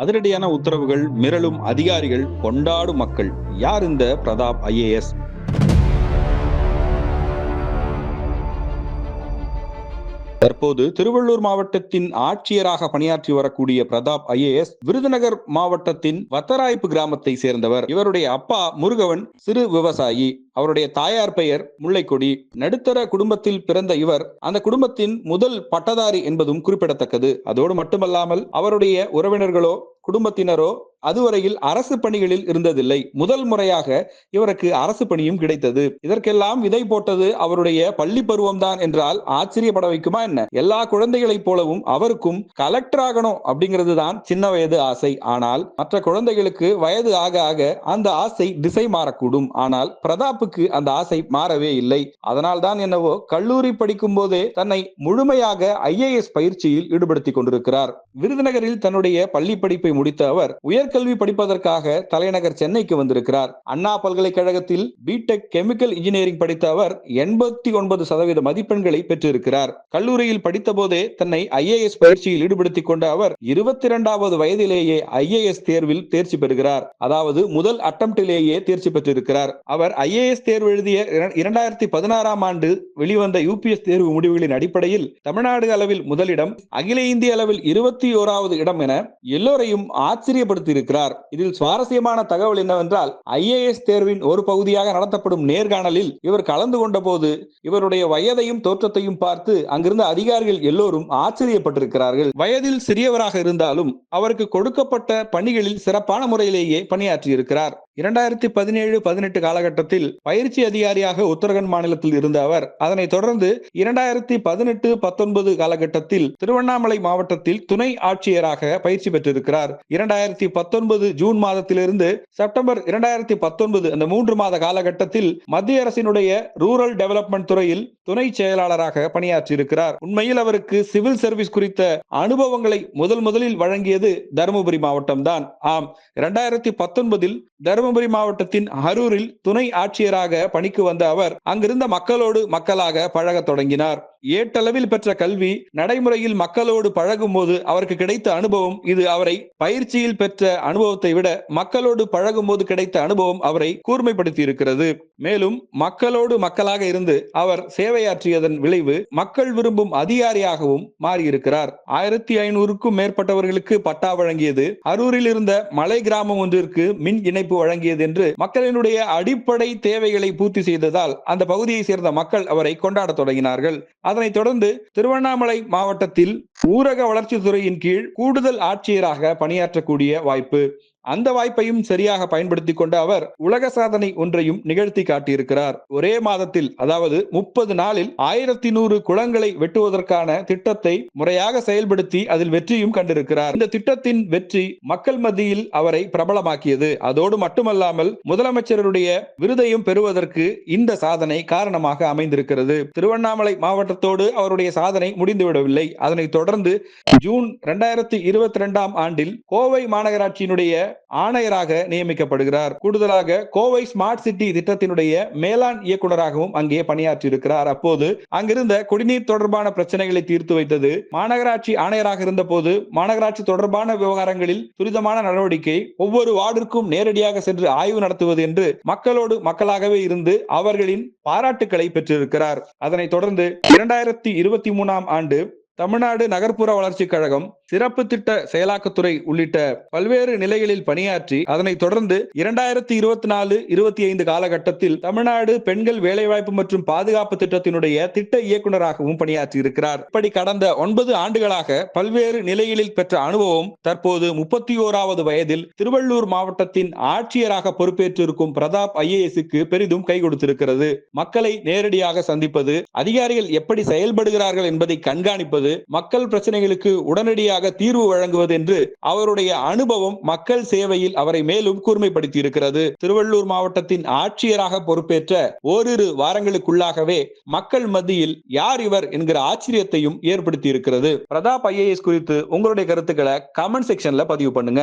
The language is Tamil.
அதிரடியான உத்தரவுகள் மிரளும் அதிகாரிகள் கொண்டாடும் மக்கள். யார் இந்த பிரதாப் ஐஏஎஸ் தற்போது திருவள்ளூர் மாவட்டத்தின் ஆட்சியராக பணியாற்றி வரக்கூடிய பிரதாப் ஐஏஎஸ் விருதுநகர் மாவட்டத்தின் வத்தராய்ப்பு கிராமத்தை சேர்ந்தவர். இவருடைய அப்பா முருகவன் சிறு விவசாயி. அவருடைய தாயார் பெயர் முல்லைக்கொடி. நடுத்தர குடும்பத்தில் பிறந்த இவர் அந்த குடும்பத்தின் முதல் பட்டதாரி என்பதும் குறிப்பிடத்தக்கது. அதோடு மட்டுமல்லாமல் அவருடைய உறவினர்களோ குடும்பத்தினரோ அதுவரையில் அரசு பணிகளில் இருந்ததில்லை. முதல் முறையாக இவருக்கு அரசு பணியும் கிடைத்தது. இதற்கெல்லாம் விதை போட்டது அவருடைய பள்ளி பருவம்தான் என்றால் ஆச்சரியப்பட வைக்குமா என்ன? எல்லா குழந்தைகளைப் போலவும் அவருக்கும் கலெக்டர் ஆகணும் அப்படிங்கிறது தான் சின்ன வயது ஆசை. ஆனால் மற்ற குழந்தைகளுக்கு வயது ஆக ஆக அந்த ஆசை திசை மாறக்கூடும். ஆனால் பிரதாப்புக்கு அந்த ஆசை மாறவே இல்லை. அதனால் தான் என்னவோ கல்லூரி படிக்கும் போதே தன்னை முழுமையாக ஐஏஎஸ் பயிற்சியில் ஈடுபடுத்திக் கொண்டிருக்கிறார். விருதுநகரில் தன்னுடைய பள்ளி படிப்பை முடித்த அவர் உயர் உயர்கல்வி படிப்பதற்காக தலைநகர் சென்னைக்கு வந்திருக்கிறார். அண்ணா பல்கலைக்கழகத்தில் பிடெக் கெமிக்கல் இன்ஜினியரிங் படித்த அவர் எண்பத்தி ஒன்பது சதவீத மதிப்பெண்களை பெற்றிருக்கிறார். கல்லூரியில் படித்த போதே தன்னை ஐஏஎஸ் பயிற்சியில் ஈடுபடுத்திக் கொண்ட அவர் இருபத்தி இரண்டாவது வயதிலேயே ஐஏஎஸ் தேர்வில் தேர்ச்சி பெறுகிறார். அதாவது முதல் அட்டம்ப்டிலேயே தேர்ச்சி பெற்றிருக்கிறார். அவர் ஐஏஎஸ் தேர்வு எழுதிய இரண்டாயிரத்தி பதினாறாம் ஆண்டு வெளிவந்த யூபிஎஸ் தேர்வு முடிவுகளின் அடிப்படையில் தமிழ்நாடு அளவில் முதலிடம் அகில இந்திய அளவில் இருபத்தி ஓராவது இடம் என எல்லோரையும் ஆச்சரியப்படுத்தி கூறியிருக்கிறார் இதில் சுவாரஸ்யமான தகவல் என்னவென்றால் ஐஏஎஸ் தேர்வின் ஒரு பகுதியாக நடத்தப்படும் நேர்காணலில் இவர் கலந்து கொண்ட போது இவருடைய வயதையும் தோற்றத்தையும் பார்த்து அங்கிருந்த அதிகாரிகள் எல்லோரும் ஆச்சரியப்பட்டிருக்கிறார்கள். வயதில் சிறியவராக இருந்தாலும் அவருக்கு கொடுக்கப்பட்ட பணிகளில் சிறப்பான முறையிலேயே பணியாற்றியிருக்கிறார். இரண்டாயிரத்தி பதினேழு பதினெட்டு காலகட்டத்தில் பயிற்சி அதிகாரியாக உத்தரகண்ட் மாநிலத்தில் இருந்த அவர் அதனைத் தொடர்ந்து இரண்டாயிரத்தி பதினெட்டு பத்தொன்பது காலகட்டத்தில் திருவண்ணாமலை மாவட்டத்தில் துணை ஆட்சியராக பயிற்சி பெற்றிருக்கிறார். இரண்டாயிரத்தி பத்தொன்பது ஜூன் மாதத்திலிருந்து செப்டம்பர் இரண்டாயிரத்தி பத்தொன்பது அந்த மூன்று மாத காலகட்டத்தில் மத்திய அரசினுடைய ரூரல் டெவலப்மெண்ட் துறையில் துணை செயலாளராக பணியாற்றியிருக்கிறார். உண்மையில் அவருக்கு சிவில் சர்வீஸ் குறித்த அனுபவங்களை முதல் முதலில் வழங்கியது தருமபுரி மாவட்டம்தான். ஆம் இரண்டாயிரத்தி பத்தொன்பதில் தருமபுரி மாவட்டத்தின் அரூரில் துணை ஆட்சியராக பணிக்கு வந்த அவர் அங்கிருந்த மக்களோடு மக்களாக பழகத் தொடங்கினார். ஏட்டளவில் பெற்ற கல்வி நடைமுறையில் மக்களோடு பழகும் போது அவருக்கு கிடைத்த அனுபவம் இது. அவரை பயிற்சியில் பெற்ற அனுபவத்தை விட மக்களோடு பழகும் போது கிடைத்த அனுபவம் அவரை கூர்மைப்படுத்தி இருக்கிறது மேலும் மக்களோடு மக்களாக இருந்து அவர் சேவையாற்றியதன் விளைவு மக்கள் விரும்பும் அதிகாரியாகவும் மாறியிருக்கிறார். ஆயிரத்தி ஐநூறுக்கும் மேற்பட்டவர்களுக்கு பட்டா வழங்கியது அரூரில் இருந்த மலை கிராமம் ஒன்றிற்கு மின் இணைப்பு வழங்கியது என்று மக்களினுடைய அடிப்படை தேவைகளை பூர்த்தி செய்ததால் அந்த பகுதியை சேர்ந்த மக்கள் அவரை கொண்டாட தொடங்கினார்கள். அதனைத் தொடர்ந்து திருவண்ணாமலை மாவட்டத்தில் ஊரக வளர்ச்சித்துறையின் கீழ் கூடுதல் ஆட்சியராக பணியாற்றக்கூடிய வாய்ப்பு அந்த வாய்ப்பையும் சரியாக பயன்படுத்தி கொண்ட அவர் உலக சாதனை ஒன்றையும் நிகழ்த்தி காட்டியிருக்கிறார். ஒரே மாதத்தில் அதாவது முப்பது நாளில் ஆயிரத்தி நூறு குளங்களை வெட்டுவதற்கான திட்டத்தை முறையாக செயல்படுத்தி அதில் வெற்றியும் கண்டிருக்கிறார். இந்த திட்டத்தின் வெற்றி மக்கள் மத்தியில் அவரை பிரபலமாக்கியது. அதோடு மட்டுமல்லாமல் முதலமைச்சருடைய விருதையும் பெறுவதற்கு இந்த சாதனை காரணமாக அமைந்திருக்கிறது. திருவண்ணாமலை மாவட்டத்தோடு அவருடைய சாதனை முடிந்துவிடவில்லை. அதனைத் தொடர்ந்து ஜூன் இரண்டாயிரத்தி இருபத்தி இரண்டாம் ஆண்டில் கோவை மாநகராட்சியினுடைய ஆணையராக நியமிக்கப்படுகிறார். கூடுதலாக கோவை ஸ்மார்ட் சிட்டி திட்டத்தினுடைய மேலாண் இயக்குநராகவும் அங்கே பணியாற்றியிருக்கிறார். அப்போது அங்கிருந்த குடிநீர் தொடர்பான பிரச்சனைகளை தீர்த்து வைத்தது மாநகராட்சி ஆணையராக இருந்த போது மாநகராட்சி தொடர்பான விவகாரங்களில் துரிதமான நடவடிக்கை ஒவ்வொரு வார்டிற்கும் நேரடியாக சென்று ஆய்வு நடத்துவது என்று மக்களோடு மக்களாகவே இருந்து அவர்களின் பாராட்டுக்களை பெற்றிருக்கிறார். அதனைத் தொடர்ந்து இரண்டாயிரத்தி இருபத்தி மூணாம் ஆண்டு தமிழ்நாடு நகர்ப்புற வளர்ச்சிக் கழகம் சிறப்பு திட்ட செயலாக்கத்துறை உள்ளிட்ட பல்வேறு நிலைகளில் பணியாற்றி அதனைத் தொடர்ந்து இரண்டாயிரத்தி இருபத்தி நாலு இருபத்தி ஐந்து காலகட்டத்தில் தமிழ்நாடு பெண்கள் வேலைவாய்ப்பு மற்றும் பாதுகாப்பு திட்டத்தினுடைய திட்ட இயக்குநராகவும் பணியாற்றி இருக்கிறார் இப்படி கடந்த ஒன்பது ஆண்டுகளாக பல்வேறு நிலைகளில் பெற்ற அனுபவம் தற்போது முப்பத்தி ஓராவது வயதில் திருவள்ளூர் மாவட்டத்தின் ஆட்சியராக பொறுப்பேற்றிருக்கும் பிரதாப் ஐஏஎஸ்க்கு பெரிதும் கை கொடுத்திருக்கிறது. மக்களை நேரடியாக சந்திப்பது அதிகாரிகள் எப்படி செயல்படுகிறார்கள் என்பதை கண்காணிப்பது மக்கள் பிரச்சனைகளுக்கு உடனடியாக தீர்வு வழங்குவது என்று அவருடைய அனுபவம் மக்கள் சேவையில் அவரை மேலும் கூர்மைப்படுத்தி இருக்கிறது திருவள்ளூர் மாவட்டத்தின் ஆட்சியராக பொறுப்பேற்ற ஓரிரு வாரங்களுக்குள்ளாகவே மக்கள் மத்தியில் யார் இவர் என்கிற ஆச்சரியத்தையும் ஏற்படுத்தி இருக்கிறது பிரதாப் ஐஏஎஸ் குறித்து உங்களுடைய கருத்துக்களை கமெண்ட் செக்ஷன்ல பதிவு பண்ணுங்க.